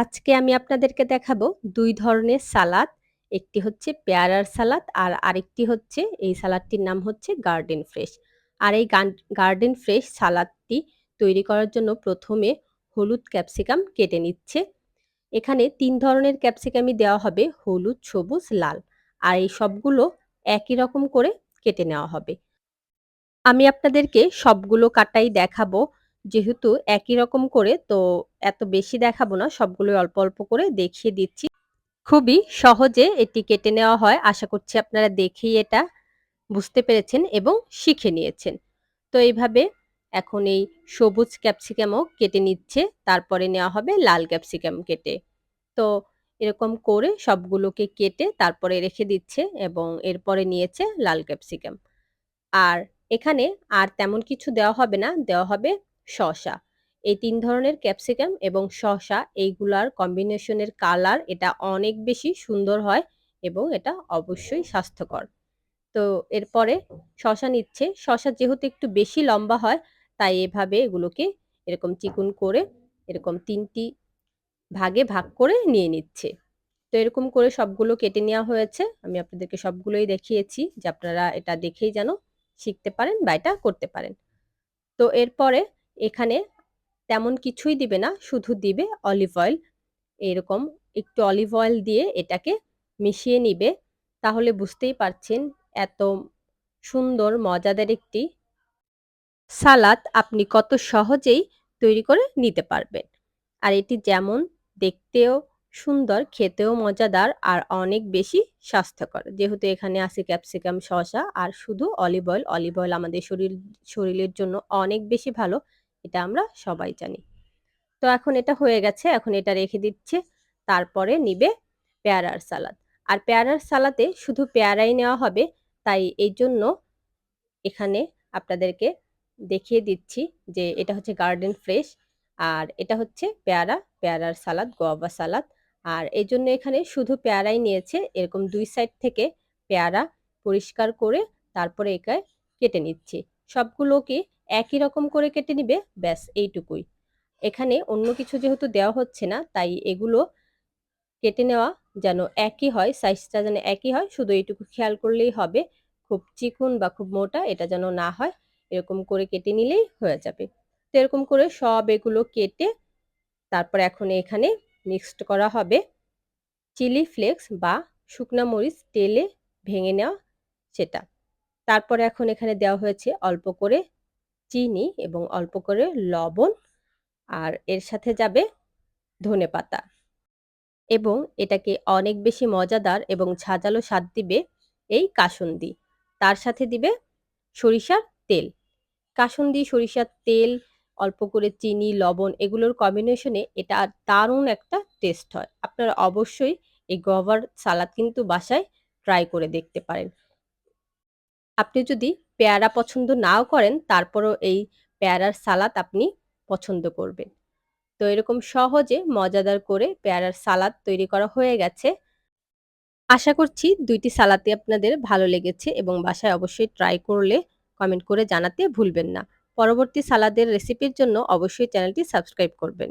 আজকে আমি আপনাদেরকে দেখাবো দুই ধরনের সালাদ। একটি হচ্ছে পেয়ারার সালাদ আর আরেকটি হচ্ছে, এই সালাদটির নাম হচ্ছে গার্ডেন ফ্রেশ আর এই গার্ডেন ফ্রেশ সালাদটি তৈরি করার জন্য প্রথমে হলুদ ক্যাপসিকাম কেটে নিচ্ছে। এখানে তিন ধরনের ক্যাপসিকামই দেওয়া হবে, হলুদ, সবুজ, লাল। আর এই সবগুলো একই রকম করে কেটে নেওয়া হবে। আমি আপনাদেরকে সবগুলো কাটাই দেখাবো। যেহেতু একই রকম করে, তো এত বেশি দেখাবো না। সবগুলো অল্প অল্প করে দেখিয়ে দিচ্ছি। খুবই সহজে এটি কেটে নেওয়া হয়। আশা করছি আপনারা দেখেই এটা বুঝতে পেরেছেন এবং শিখে নিয়েছেন। তো এইভাবে এখন এই সবুজ ক্যাপসিকামও কেটে নিচ্ছে। তারপরে নেওয়া হবে লাল ক্যাপসিকাম কেটে। তো এরকম করে সবগুলোকে কেটে তারপরে রেখে দিচ্ছে এবং এরপরে নিয়েছে লাল ক্যাপসিকাম। আর এখানে আর তেমন কিছু দেওয়া হবে না। দেওয়া হবে শসা এই তিন ধরনের ক্যাপসিকাম এবং শসা এইগুলার কম্বিনেশনের কালার এটা অনেক বেশি সুন্দর হয় এবং এটা অবশ্যই স্বাস্থ্যকর। তো এরপরে শশা নিচ্ছে। শশা যেহেতু একটু বেশি লম্বা হয়, তাই এভাবে এগুলোকে এরকম চিকুন করে এরকম তিনটি ভাগে ভাগ করে নিয়ে নিচ্ছে। তো এরকম করে সবগুলো কেটে নেওয়া হয়েছে। আমি আপনাদেরকে সবগুলোই দেখিয়েছি। যে আপনারা এটা দেখেই যেন শিখতে পারেন বা এটা করতে পারেন। তো এরপরে এখানে তেমন কিছুই দিবে না, শুধু দিবে অলিভ অয়েল এরকম একটু অলিভ অয়েল দিয়ে এটাকে মিশিয়ে নিবে। তাহলে বুঝতেই পারছেন এত সুন্দর, মজাদার একটি সালাদ আপনি কত সহজেই তৈরি করে নিতে পারবেন। আর এটি যেমন দেখতেও সুন্দর, খেতেও মজাদার আর অনেক বেশি স্বাস্থ্যকর। যেহেতু এখানে আছে ক্যাপসিকাম শসা আর শুধু অলিভ অয়েল অলিভ অয়েল আমাদের শরীর, শরীরের জন্য অনেক বেশি ভালো। এটা আমরা সবাই জানি। তো এখন এটা হয়ে গেছে, এখন এটা রেখে দিচ্ছে, তারপরে নিবে পেয়ারার সালাদ। আর পেয়ারার সালাতে শুধু পেয়ারাই নেওয়া হবে, তাই এই জন্য এখানে আপনাদেরকে দেখিয়ে দিচ্ছি যে এটা হচ্ছে গার্ডেন ফ্রেশ আর এটা হচ্ছে পেয়ারা, পেয়ারার সালাদ গোয়াবা সালাদ। আর এই জন্য এখানে শুধু পেয়ারাই নিয়েছে, এরকম দুই সাইড থেকে পেয়ারা পরিষ্কার করে তারপরে একায় কেটে নিচ্ছে। সবগুলোকে একই রকম করে কেটে নিবে, ব্যাস এইটুকুই। এখানে অন্য কিছু যেহেতু দেওয়া হচ্ছে না, তাই এগুলো কেটে নেওয়া যেন একই হয় সাইজটা যেন একই হয়, শুধু এইটুকু খেয়াল করলেই হবে। খুব চিকুন বা খুব মোটা এটা যেন না হয়, এরকম করে কেটে নিলেই হয়ে যাবে। তো এরকম করে সব এগুলো কেটে তারপর এখন এখানে মিক্সড করা হবে। চিলি ফ্লেক্স বা শুকনা মরিচ তেলে ভেঙে নেওয়া সেটা। তারপরে এখন এখানে দেওয়া হয়েছে অল্প করে চিনি এবং অল্প করে লবণ আর এর সাথে যাবে ধনে পাতা। এবং এটাকে অনেক বেশি মজাদার এবং ঝাঁঝালো স্বাদ দিবে এই কাসুন্দি। তার সাথে দিবে সরিষার তেল। কাসুন্দি, সরিষার তেল, অল্প করে চিনি, লবণ এগুলোর কম্বিনেশনে এটা দারুণ একটা টেস্ট হয়। আপনারা অবশ্যই এই গভার সালাদ কিন্তু বাসায় ট্রাই করে দেখতে পারেন। আপনি যদি পেয়ারা পছন্দ নাও করেন, তারপরও এই পেয়ারার সালাদ আপনি পছন্দ করবেন। তো এরকম সহজে মজাদার করে পেয়ারার সালাদ তৈরি করা হয়ে গেছে। আশা করছি দুইটি সালাদই আপনাদের ভালো লেগেছে এবং বাসায় অবশ্যই ট্রাই করলে কমেন্ট করে জানাতে ভুলবেন না। পরবর্তী সালাদের রেসিপির জন্য অবশ্যই চ্যানেলটি সাবস্ক্রাইব করবেন।